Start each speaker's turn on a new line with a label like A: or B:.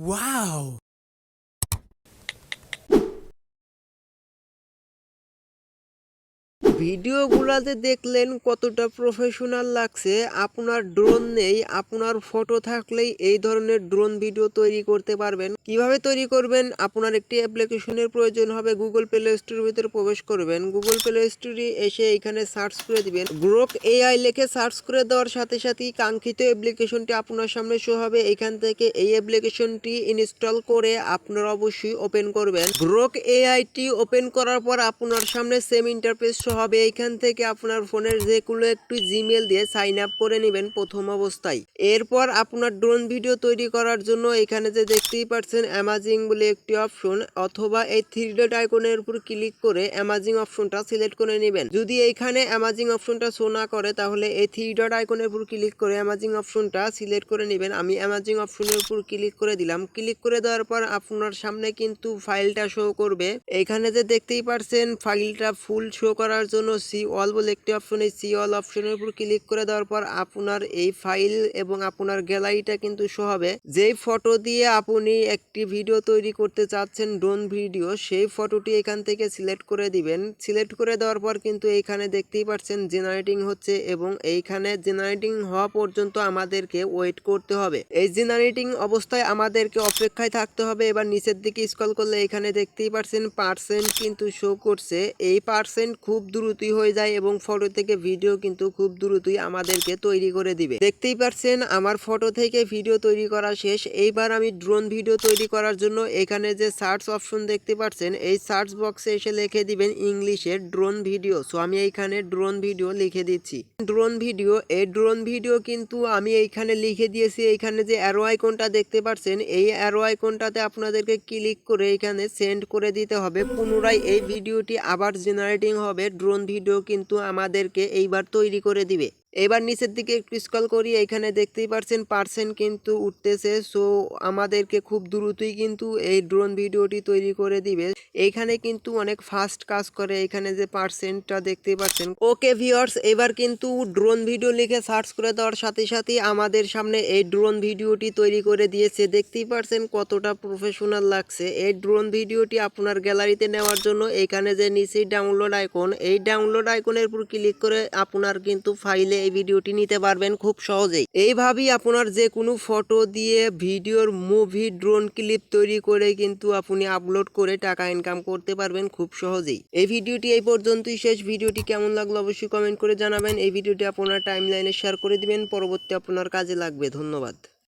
A: Wow!
B: ভিডিওগুলাতে দেখলেন কতটা professional লাগছে। আপনার ড্রোন নেই, আপনার ফটো থাকলেই এই ধরনের ড্রোন ভিডিও তৈরি করতে পারবেন। কীভাবে তৈরি করবেন? আপনার একটি অ্যাপ্লিকেশনের প্রয়োজন হবে গুগল প্লে স্টোরের ভিতরে প্রবেশ করবেন। গুগল প্লে স্টোরে এসে এখানে সার্চ করে দিবেন। গ্রোক এআই লিখে সার্চ করে দেওয়ার সাথে সাথেই কাঙ্ক্ষিত অ্যাপ্লিকেশনটি আপনার সামনে শো হবে। এখান থেকে এই অ্যাপ্লিকেশনটি ইনস্টল করে আপনারা অবশ্যই ওপেন করবেন। গ্রোক এআইটি ওপেন করার পর আপনার সামনে সেম ইন্টারফেস হবে। এখান থেকে আপনার ফোনের যে কোনো একটি জিমেল দিয়ে সাইন আপ করে নেবেন প্রথম অবস্থায়। এরপর আপনার ড্রোন ভিডিও তৈরি করার জন্য এখানে যে দেখতেই পাচ্ছেন অ্যামাজিং বলে একটি অপশন অথবা এই থ্রি ডট আইকনের উপর ক্লিক করে অ্যামাজিং অপশনটা সিলেক্ট করে নেবেন। যদি এখানে অ্যামাজিং অপশনটা শো না করে, তাহলে এই থ্রি ডট আইকনের উপর ক্লিক করে অ্যামাজিং অপশনটা সিলেক্ট করে নেবেন। আমি অ্যামাজিং অপশনের উপর ক্লিক করে দিলাম। ক্লিক করে দেওয়ার পর আপনার সামনে কিন্তু ফাইলটা শো করবে। এখানে যে দেখতেই পাচ্ছেন ফাইলটা ফুল শো করার জন্য সি অল বলে একটি অপশন এই সি অল অপশনের উপর ক্লিক করে দেওয়ার পর আপনার এই ফাইল এবং আপনার গ্যালারিটা কিন্তু শো হবে। যেই ফটো দিয়ে আপনি একটি ভিডিও তৈরি করতে চাচ্ছেন, ড্রোন ভিডিও, সেই ফটোটি এখান থেকে সিলেক্ট করে দিবেন। সিলেক্ট করে দেওয়ার পর কিন্তু এইখানে দেখতেই পাচ্ছেন জেনারেটিং হচ্ছে এবং এইখানে জেনারেটিং হওয়া পর্যন্ত আমাদেরকে ওয়েট করতে হবে। এই জেনারেটিং অবস্থায় আমাদেরকে অপেক্ষায় থাকতে হবে। এবার নিচের দিকে স্ক্রল করলে এখানে দেখতেই পাচ্ছেন পার্সেন্ট কিন্তু শো করছে। এই পার্সেন্ট খুব দ্রুতই হয়ে যায় এবং ফটো থেকে ভিডিও কিন্তু খুব দ্রুতই আমাদেরকে তৈরি করে দিবে। দেখতেই পাচ্ছেন আমার ফটো থেকে ভিডিও তৈরি করা শেষ। এইবার আমি ড্রোন ভিডিও তৈরি করার জন্য এখানে যে সার্চ অপশন দেখতে পাচ্ছেন এই সার্চ বক্সে এসে লিখে দিবেন ইংলিশে ড্রোন ভিডিও সো আমি এইখানে ড্রোন ভিডিও লিখে দিচ্ছি। ড্রোন ভিডিও এই ড্রোন ভিডিও কিন্তু আমি এইখানে লিখে দিয়েছি। এইখানে যে অ্যারো আইকনটা দেখতে পাচ্ছেন এই অ্যারো আইকনটাতে আপনাদেরকে ক্লিক করে এখানে সেন্ড করে দিতে হবে। পুনরায় এই ভিডিওটি আবার জেনারেটিং হবে ড্রোন ভিডিও কিন্তু আমাদেরকে এইবার তৈরি করে দিবে। এবার নিচের দিকে একটু স্ক্রল করি, এখানে দেখতেই পারছেন পার্সেন্ট কিন্তু উঠতেছে। সো আমাদেরকে খুব দ্রুতই কিন্তু এই ড্রোন ভিডিওটি তৈরি করে দিবে। এইখানে কিন্তু অনেক ফাস্ট কাজ করে, এখানে যে পার্সেন্টটা দেখতেই পাচ্ছেন। ওকে ভিওর্স এবার কিন্তু ড্রোন ভিডিও লিখে সার্চ করে দেওয়ার সাথে সাথে আমাদের সামনে এই ড্রোন ভিডিওটি তৈরি করে দিয়েছে। দেখতেই পারছেন কতটা প্রফেশনাল লাগছে। এই ড্রোন ভিডিওটি আপনার গ্যালারিতে নেওয়ার জন্য এখানে যে নিচেই ডাউনলোড আইকন এই ডাউনলোড আইকনের উপর ক্লিক করে আপনার কিন্তু ফাইলে এই ভিডিওটি নিতে পারবেন খুব সহজেই। এইভাবেই আপনার যে কোনো ফটো দিয়ে ভিডিওর মুভি, ড্রোন ক্লিপ তৈরি করে কিন্তু আপনি আপলোড করে টাকা ইনকাম করতে পারবেন খুব সহজেই। এই ভিডিওটি এই পর্যন্তই শেষ। ভিডিওটি কেমন লাগল অবশ্যই কমেন্ট করে জানাবেন। এই ভিডিওটি আপনার টাইম লাইনে শেয়ার করে দিবেন। পরবর্তী আপনার কাজে লাগবে। ধন্যবাদ।